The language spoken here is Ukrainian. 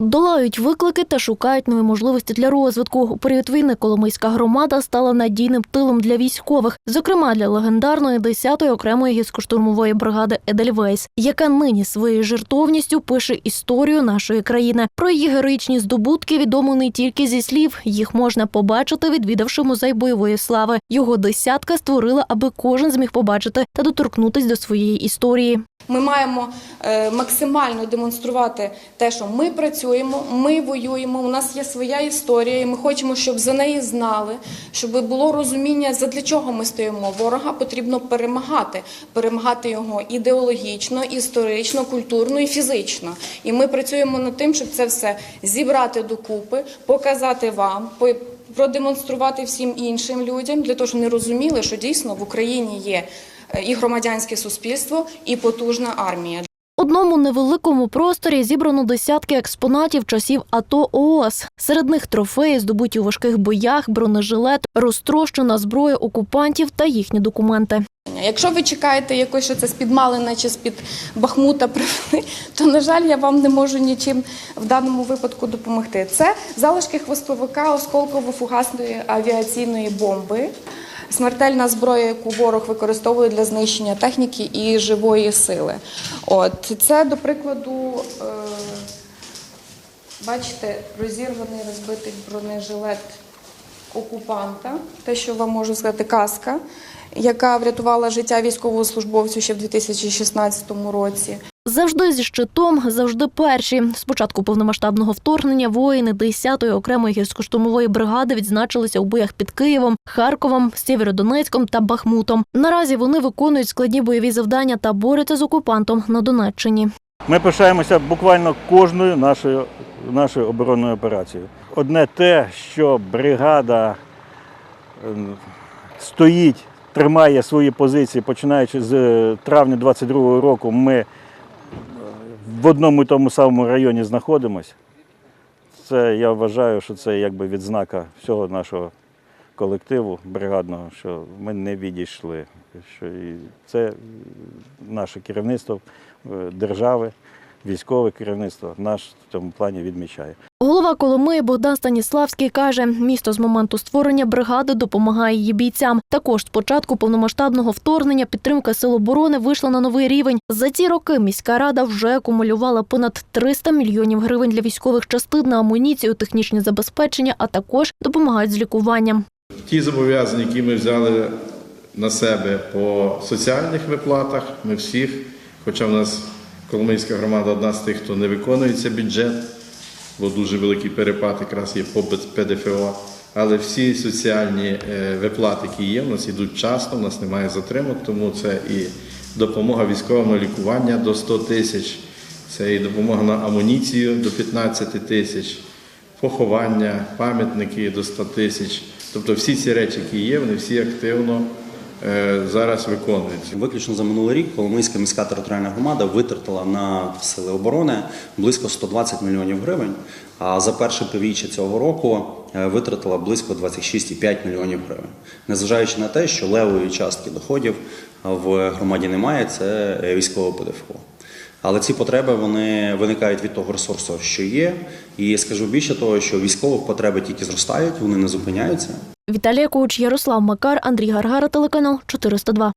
Долають виклики та шукають нові можливості для розвитку. У період війни Коломийська громада стала надійним тилом для військових, зокрема для легендарної 10-ї окремої гірсько-штурмової бригади Едельвейс, яка нині своєю жертовністю пише історію нашої країни. Про її героїчні здобутки відомо не тільки зі слів. Їх можна побачити, відвідавши музей бойової слави. Його десятка створила, аби кожен зміг побачити та доторкнутись до своєї історії. Ми маємо е, максимально демонструвати те, що ми працюємо, ми воюємо. У нас є своя історія, і ми хочемо, щоб за неї знали, щоб було розуміння, задля чого ми стоїмо. Ворога потрібно перемагати, перемагати його ідеологічно, історично, культурно і фізично. І ми працюємо над тим, щоб це все зібрати докупи, показати вам. Продемонструвати всім іншим людям для того, щоб вони розуміли, що дійсно в Україні є і громадянське суспільство, і потужна армія. В Одному невеликому просторі зібрано десятки експонатів часів АТО ООС. Серед них трофеї, здобуті у важких боях, бронежилет, розтрощена зброя окупантів та їхні документи. Якщо ви чекаєте якось, що це з-під Малина чи з-під Бахмута привели, то, на жаль, я вам не можу нічим в даному випадку допомогти. Це залишки хвостовика осколково-фугасної авіаційної бомби, смертельна зброя, яку ворог використовує для знищення техніки і живої сили. От це, до прикладу, е, бачите, розірваний розбитий бронежилет окупанта, те, що вам можу сказати, каска, яка врятувала життя військовослужбовцю ще в 2016 році. Завжди зі щитом, завжди перші. З початку повномасштабного вторгнення воїни 10-ї окремої гірсько-штурмової бригади відзначилися у боях під Києвом, Харковом, Сєвєродонецьком та Бахмутом. Наразі вони виконують складні бойові завдання та борються з окупантом на Донеччині. Ми пишаємося буквально кожною нашою, нашою оборонною операцією. Одне те, що бригада е, стоїть, тримає свої позиції, починаючи з е, травня 22-го року, ми в одному і тому самому районі знаходимося. Це я вважаю, що це якби відзнака всього нашого колективу бригадного, що ми не відійшли. Що і це наше керівництво е, держави, військове керівництво наш в цьому плані відмічає. Голова Коломиї Богдан Станіславський каже, місто з моменту створення бригади допомагає її бійцям. Також з початку повномасштабного вторгнення підтримка сил оборони вийшла на новий рівень. За ці роки міська рада вже акумулювала понад 300 мільйонів гривень для військових частин на амуніцію, технічне забезпечення, а також допомагають з лікуванням. Ті зобов'язання, які ми взяли на себе по соціальних виплатах, ми всіх, хоча в нас Коломийська громада одна з тих, хто не виконується бюджет, бо дуже великий перепад якраз є по ПДФО. Але всі соціальні е, виплати, які є, у нас йдуть вчасно, у нас немає затримок, тому це і допомога військовому лікування до 100 тисяч, це і допомога на амуніцію до 15 тисяч, поховання, пам'ятники до 100 тисяч. Тобто всі ці речі, які є, вони всі активно зараз виконується. Виключно за минулий рік Коломийська міська територіальна громада витратила на сили оборони близько 120 мільйонів гривень. А за перше півріччя цього року е, витратила близько 26,5 мільйонів гривень. Незважаючи на те, що левої частки доходів в громаді немає, це е, військове ПДФО. Але ці потреби вони виникають від того ресурсу, що є. І скажу більше того, що військових потреби тільки зростають, вони не зупиняються. Віталія Коуч, Ярослав Макар, Андрій Гаргара, телеканал 402.